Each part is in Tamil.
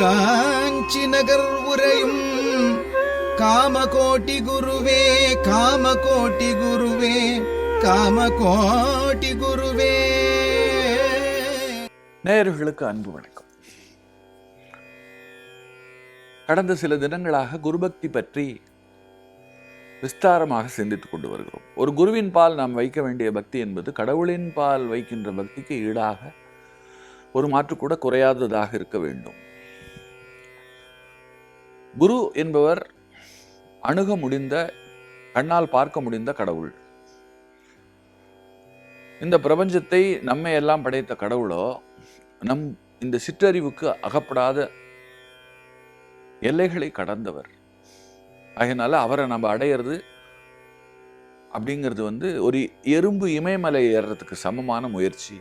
காஞ்சி நகர் உரையும் காமகோட்டி குருவே காமகோட்டி குருவே காமகோட்டி குருவே. நேயர்களுக்கு அன்பு வணக்கம். கடந்த சில தினங்களாக குருபக்தி பற்றி விஸ்தாரமாக சிந்தித்துக் கொண்டு வருகிறோம். ஒரு குருவின் பால் நாம் வைக்க வேண்டிய பக்தி என்பது கடவுளின் பால் வைக்கின்ற பக்திக்கு ஈடாக ஒரு மாற்று கூட குறையாததாக இருக்க வேண்டும். குரு என்பவர் அணுக முடிந்த கண்ணால் பார்க்க முடிந்த கடவுள். இந்த பிரபஞ்சத்தை நம்மை எல்லாம் படைத்த கடவுளோ நம் இந்த சிற்றறிவுக்கு அகப்படாத எல்லைகளை கடந்தவர். அதனால அவரை நம்ம அடையிறது அப்படிங்கிறது வந்து ஒரு எறும்பு இமயமலை ஏறுறதுக்கு சமமான முயற்சி.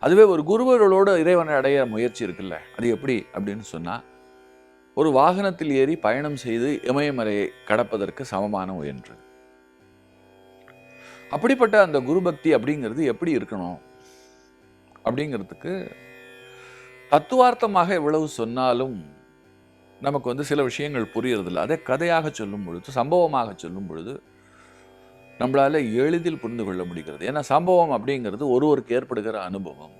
அதுவே ஒரு குருவர்களோட இறைவனை அடைய முயற்சி இருக்குல்ல அது எப்படி அப்படின்னு சொன்னால் ஒரு வாகனத்தில் ஏறி பயணம் செய்து இமயமலையை கடப்பதற்கு சமமான முயன்று. அப்படிப்பட்ட அந்த குருபக்தி அப்படிங்கிறது எப்படி இருக்கணும்? அப்படிங்கிறதுக்கு தத்துவார்த்தமாக எவ்வளவு சொன்னாலும் நமக்கு வந்து சில விஷயங்கள் புரியறதில்ல. அதே கதையாக சொல்லும் பொழுது சம்பவமாக சொல்லும் பொழுது நம்மளால எளிதில் புரிந்து கொள்ள முடிகிறது. ஏன்னா சம்பவம் அப்படிங்கிறது ஒருவருக்கு ஏற்படுகிற அனுபவம்.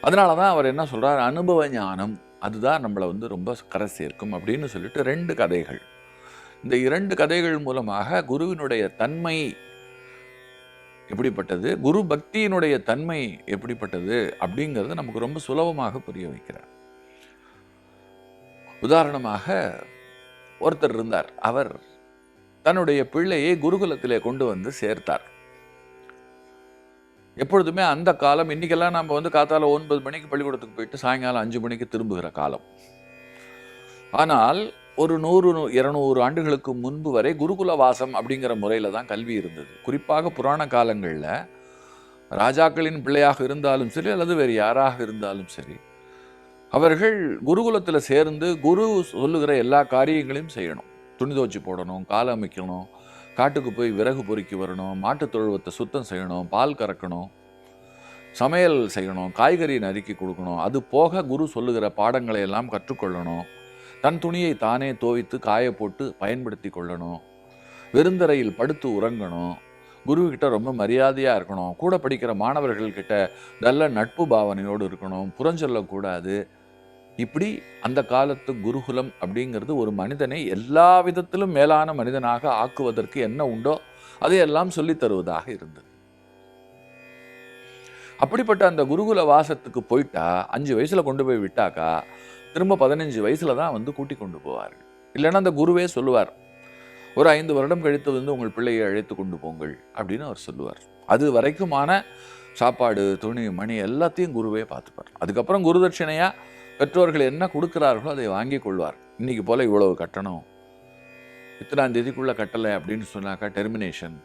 அதனால தான் அவர் என்ன சொல்கிறார் அனுபவ ஞானம். அதுதான் நம்மளை வந்து ரொம்ப கரை சேர்க்கும் அப்படின்னு சொல்லிட்டு ரெண்டு கதைகள். இந்த இரண்டு கதைகள் மூலமாக குருவினுடைய தன்மை எப்படிப்பட்டது குரு பக்தியினுடைய தன்மை எப்படிப்பட்டது அப்படிங்கிறது நமக்கு ரொம்ப சுலபமாக புரிய வைக்கிறார். உதாரணமாக ஒருத்தர் இருந்தார். அவர் தன்னுடைய பிள்ளையை குருகுலத்திலே கொண்டு வந்து சேர்த்தார். எப்பொழுதுமே அந்த காலம் இன்றைக்கெல்லாம் நம்ம வந்து காத்தால ஒன்பது மணிக்கு பள்ளிக்கூடத்துக்கு போயிட்டு சாயங்காலம் அஞ்சு மணிக்கு திரும்புகிற காலம். ஆனால் ஒரு நூறு இருநூறு ஆண்டுகளுக்கு முன்பு வரை குருகுல வாசம் அப்படிங்கிற முறையில் தான் கல்வி இருந்தது. குறிப்பாக புராண காலங்களில் ராஜாக்களின் பிள்ளையாக இருந்தாலும் சரி அல்லது வேறு யாராக இருந்தாலும் சரி அவர்கள் குருகுலத்தில் சேர்ந்து குரு சொல்லுகிற எல்லா காரியங்களையும் செய்யணும். துணி துவச்சி போடணும் காலை அமைக்கணும் காட்டுக்கு போய் விறகு பொறுக்கி வரணும் மாட்டுத் தொழுவத்தை சுத்தம் செய்யணும் பால் கறக்கணும் சமையல் செய்யணும் காய்கறி நறுக்கி கொடுக்கணும். அது போக குரு சொல்லுகிற பாடங்களை எல்லாம் கற்றுக்கொள்ளணும். தன் துணியை தானே தோவித்து காய போட்டு பயன்படுத்தி கொள்ளணும். வெறுந்தரையில் படுத்து உறங்கணும். குருக்கிட்ட ரொம்ப மரியாதையாக இருக்கணும். கூட படிக்கிற மாணவர்கள்கிட்ட நல்ல நட்பு பாவனையோடு இருக்கணும். புறஞ்சொல்லக்கூடாது இப்படி அந்த காலத்து குருகுலம் அப்படிங்கிறது ஒரு மனிதனை எல்லா விதத்திலும் மேலான மனிதனாக ஆக்குவதற்கு என்ன உண்டோ அதையெல்லாம் சொல்லி தருவதாக இருந்தது. அப்படிப்பட்ட அந்த குருகுல வாசத்துக்கு போயிட்டா அஞ்சு வயசுல கொண்டு போய் விட்டாக்கா திரும்ப பதினஞ்சு வயசுல தான் வந்து கூட்டி கொண்டு போவார்கள். இல்லைன்னா அந்த குருவே சொல்லுவார் ஒரு ஐந்து வருடம் கழித்து வந்து உங்கள் பிள்ளையை அழைத்து கொண்டு போங்கள் அப்படின்னு அவர் சொல்லுவார். அது வரைக்குமான சாப்பாடு துணி மணி எல்லாத்தையும் குருவே பார்த்துப்பார். அதுக்கப்புறம் குருதட்சிணையா பெற்றோர்கள் என்ன கொடுக்குறார்களோ அதை வாங்கி கொள்வார். இன்னைக்கு போல இவ்வளவு கட்டணம். இத்தனாம் தேதிக்குள்ள கட்டலை அப்படின்னு சொன்னாக்கா டெர்மினேஷன்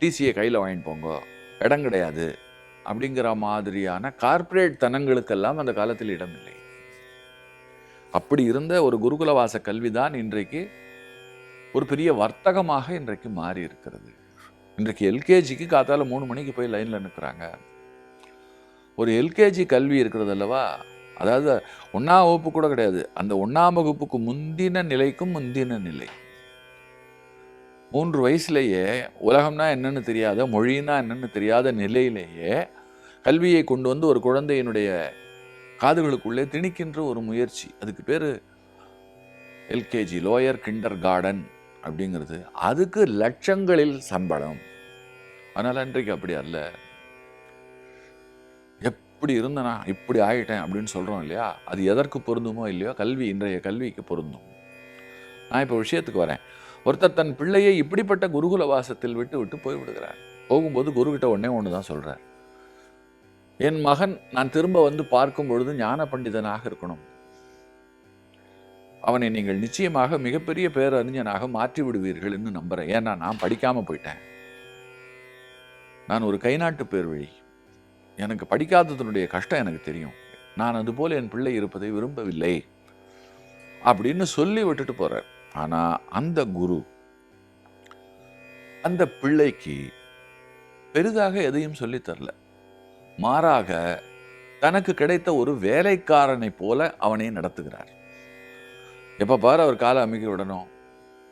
டிசியை கையில் வாங்கிட்டு போங்க. இடம் கிடையாது. அப்படிங்கிற மாதிரியான கார்ப்பரேட் தனங்களுக்கெல்லாம் அந்த காலத்தில் இடமில்லை அப்படி இருந்த ஒரு குருகுலவாச கல்வி தான் இன்றைக்கு ஒரு பெரிய வர்த்தகமாக இன்றைக்கு மாறி இருக்கிறது. இன்றைக்கு எல்கேஜிக்கு காத்தால மூணு மணிக்கு போய் லைனில் நிற்கிறாங்க ஒரு எல்கேஜி கல்வி இருக்கிறது அல்லவா? அதாவது ஒன்றாம் வகுப்பு கூட கிடையாது. அந்த ஒன்றாம் வகுப்புக்கு முந்தின நிலைக்கும் முந்தின நிலை. மூன்று வயசுலேயே உலகம்னா என்னன்னு தெரியாத மொழின்னா என்னன்னு தெரியாத நிலையிலேயே கல்வியை கொண்டு வந்து ஒரு குழந்தையினுடைய காதுகளுக்குள்ளே திணிக்கின்ற ஒரு முயற்சி. அதுக்கு பேர் எல்கேஜி லோயர் கிண்டர் கார்டன் அப்படிங்கிறது. அதுக்கு லட்சங்களில் சம்பளம். அதனால் இன்றைக்கு அப்படி அல்ல. இப்படி இருந்தனா இப்படி ஆயிட்டேன் அப்படின்னு சொல்கிறோம் இல்லையா? அது எதற்கு பொருந்துமோ இல்லையோ கல்வி இன்றைய கல்விக்கு பொருந்தும். நான் இப்போ விஷயத்துக்கு வரேன். ஒருத்தர் தன் பிள்ளையை இப்படிப்பட்ட குருகுல வாசத்தில் விட்டு விட்டு போய்விடுகிறார். போகும்போது குருக்கிட்ட ஒன்றே ஒன்று தான் சொல்கிறார் என் மகன் நான் திரும்ப வந்து பார்க்கும் பொழுது ஞான பண்டிதனாக இருக்கணும். அவனை நீங்கள் நிச்சயமாக மிகப்பெரிய பேரறிஞனாக மாற்றி விடுவீர்கள் என்று நம்புறேன். ஏன்னா நான் படிக்காமல் போயிட்டேன். நான் ஒரு கைநாட்டு பேர் வழி எனக்கு படிக்காததனுடைய கஷ்டம் எனக்கு தெரியும். நான் அதுபோல் என் பிள்ளை இருப்பதை விரும்பவில்லை. அப்படின்னு சொல்லி விட்டுட்டு போகிறார் ஆனால் அந்த குரு அந்த பிள்ளைக்கு பெரிதாக எதையும் சொல்லித்தரல மாறாக தனக்கு கிடைத்த ஒரு வேலைக்காரனை போல அவனை நடத்துகிறார். எப்போ பாரு அவர் காலை அமைக்க விடணும்.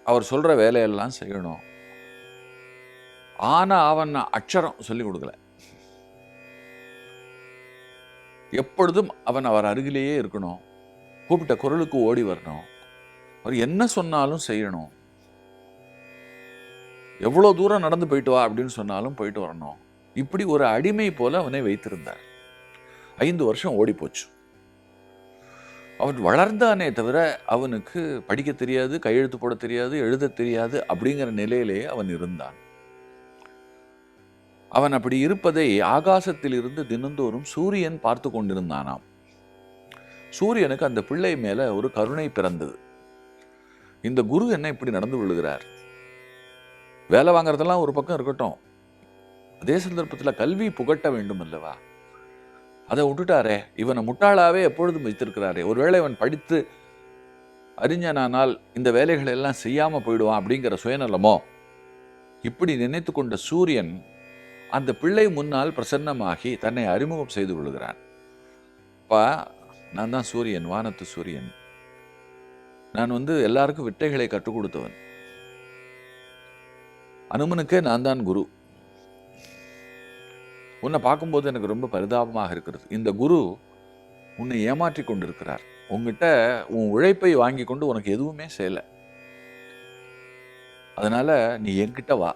அவர் சொல்கிற வேலையெல்லாம் செய்யணும். ஆனால் அவன் அச்சரம் சொல்லி கொடுக்கல. எப்பொழுதும் அவன் அவர் அருகிலேயே இருக்கணும். கூப்பிட்ட குரலுக்கு ஓடி வரணும். அவர் என்ன சொன்னாலும் செய்யணும். எவ்வளோ தூரம் நடந்து போயிட்டு வா அப்படின்னு சொன்னாலும் போயிட்டு வரணும். இப்படி ஒரு அடிமை போல அவனை வைத்திருந்தார். ஐந்து வருஷம் ஓடி போச்சு. அவன் வளர்ந்தானே தவிர அவனுக்கு படிக்க தெரியாது கையெழுத்து போட தெரியாது எழுத தெரியாது அப்படிங்கிற நிலையிலேயே அவன் இருந்தான். அவன் அப்படி இருப்பதை ஆகாசத்தில் இருந்து தினந்தோறும் சூரியன் பார்த்து கொண்டிருந்தானாம். சூரியனுக்கு அந்த பிள்ளை மேலே ஒரு கருணை பிறந்தது. இந்த குரு என்ன இப்படி நடந்து கொள்கிறார்? வேலை வாங்குறதெல்லாம் ஒரு பக்கம் இருக்கட்டும். அதே சந்தர்ப்பத்தில் கல்வி புகட்ட வேண்டும் அல்லவா? அதை விட்டுட்டாரே இவனை முட்டாளாவே எப்பொழுதும் வைத்திருக்கிறாரே. ஒருவேளை இவன் படித்து அறிஞனானால் இந்த வேலைகளை எல்லாம் செய்யாமல் போயிடுவான் அப்படிங்கிற சுயநலமோ? இப்படி நினைத்து கொண்ட சூரியன் அந்த பிள்ளை முன்னால் பிரசன்னமாகி தன்னை அறிமுகம் செய்து கொள்கிறான். அப்பா நான் தான் சூரியன் வானத்து சூரியன். நான் வந்து எல்லாருக்கும் வித்தைகளை கற்றுக் கொடுத்தவன். அனுமனுக்கே நான் தான் குரு. உன்னை பார்க்கும்போது எனக்கு ரொம்ப பரிதாபமாக இருக்கிறது. இந்த குரு உன்னை ஏமாற்றி கொண்டிருக்கிறார். உங்ககிட்ட உன் உழைப்பை வாங்கி கொண்டு உனக்கு எதுவுமே செய்யலை. அதனால் நீ என்கிட்ட வா.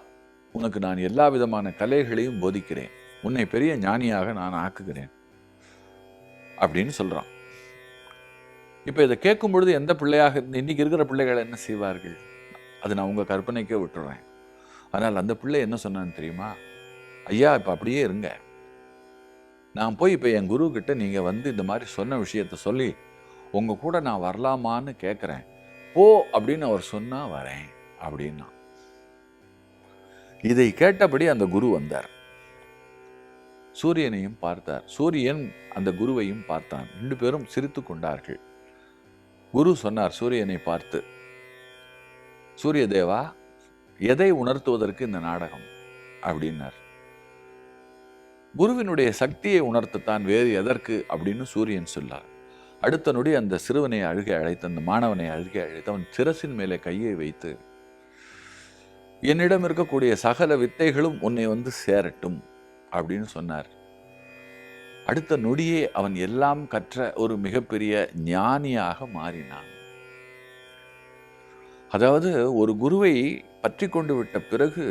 உனக்கு நான் எல்லா விதமான கலைகளையும் போதிக்கிறேன். உன்னை பெரிய ஞானியாக நான் ஆக்குகிறேன். அப்படின்னு சொல்றான். இப்போ இதை கேட்கும் பொழுது எந்த பிள்ளையாக இன்னைக்கு இருக்கிற பிள்ளைகள் என்ன செய்வார்கள்? அது நான் உங்க கற்பனைக்கே விட்டுறேன். ஆனால் அந்த பிள்ளை என்ன சொன்னான்னு தெரியுமா? ஐயா இப்போ அப்படியே இருங்க. நான் போய் இப்போ என் குரு கிட்ட நீங்கள் வந்து இந்த மாதிரி சொன்ன விஷயத்த சொல்லி உங்கள் கூட நான் வரலாமான்னு கேட்குறேன் போ அப்படின்னு அவர் சொன்னா வரேன். அப்படின்னா இதை கேட்டபடி அந்த குரு வந்தார். சூரியனையும் பார்த்தார். சூரியன் அந்த குருவையும் பார்த்தான். ரெண்டு பேரும் சிரித்து கொண்டார்கள். குரு சொன்னார் சூரியனை பார்த்து சூரிய தேவா எதை உணர்த்துவதற்கு இந்த நாடகம்? அப்படின்னார். குருவினுடைய சக்தியை உணர்த்தத்தான் வேறு எதற்கு அப்படின்னு சூரியன் சொல்லார் அடுத்த நொடி அந்த சிறுவனை அழுகை அழைத்து அந்த மாணவனை அழுகை அழைத்து அவன் சிரசின் மேலே கையை வைத்து என்னிடம் இருக்கக்கூடிய சகல வித்தைகளும் உன்னை வந்து சேரட்டும் அப்படின்னு சொன்னார். அடுத்த நொடியே அவன் எல்லாம் கற்ற ஒரு மிகப்பெரிய ஞானியாக மாறினான். அதாவது ஒரு குருவை பற்றி கொண்டு விட்ட பிறகு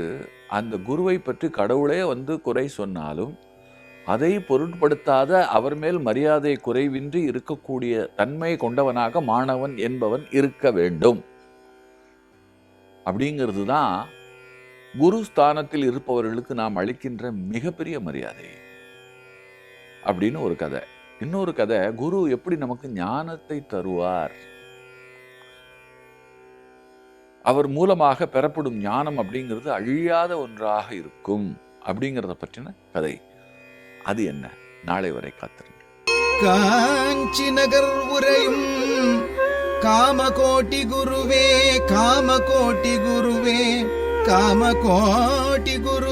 அந்த குருவை பற்றி கடவுளே வந்து குறை சொன்னாலும் அதை பொருட்படுத்தாத அவர் மேல் மரியாதை குறைவின்றி இருக்கக்கூடிய தன்மை கொண்டவனாக மாணவன் என்பவன் இருக்க வேண்டும். அப்படிங்கிறது தான் குரு ஸ்தானத்தில் இருப்பவர்களுக்கு நாம் அளிக்கின்ற மிகப்பெரிய மரியாதை. அப்படின்னு ஒரு கதை. இன்னொரு கதை குரு எப்படி நமக்கு ஞானத்தை தருவார்? அவர் மூலமாக பெறப்படும் ஞானம் அப்படிங்கிறது அழியாத ஒன்றாக இருக்கும் அப்படிங்கிறத பற்றின கதை. அது என்ன? நாளை வரை காத்திருங்க காஞ்சி நகர் உரையும் காமகோட்டி குருவே காமகோட்டி குருவே காமகோட்டி குருவே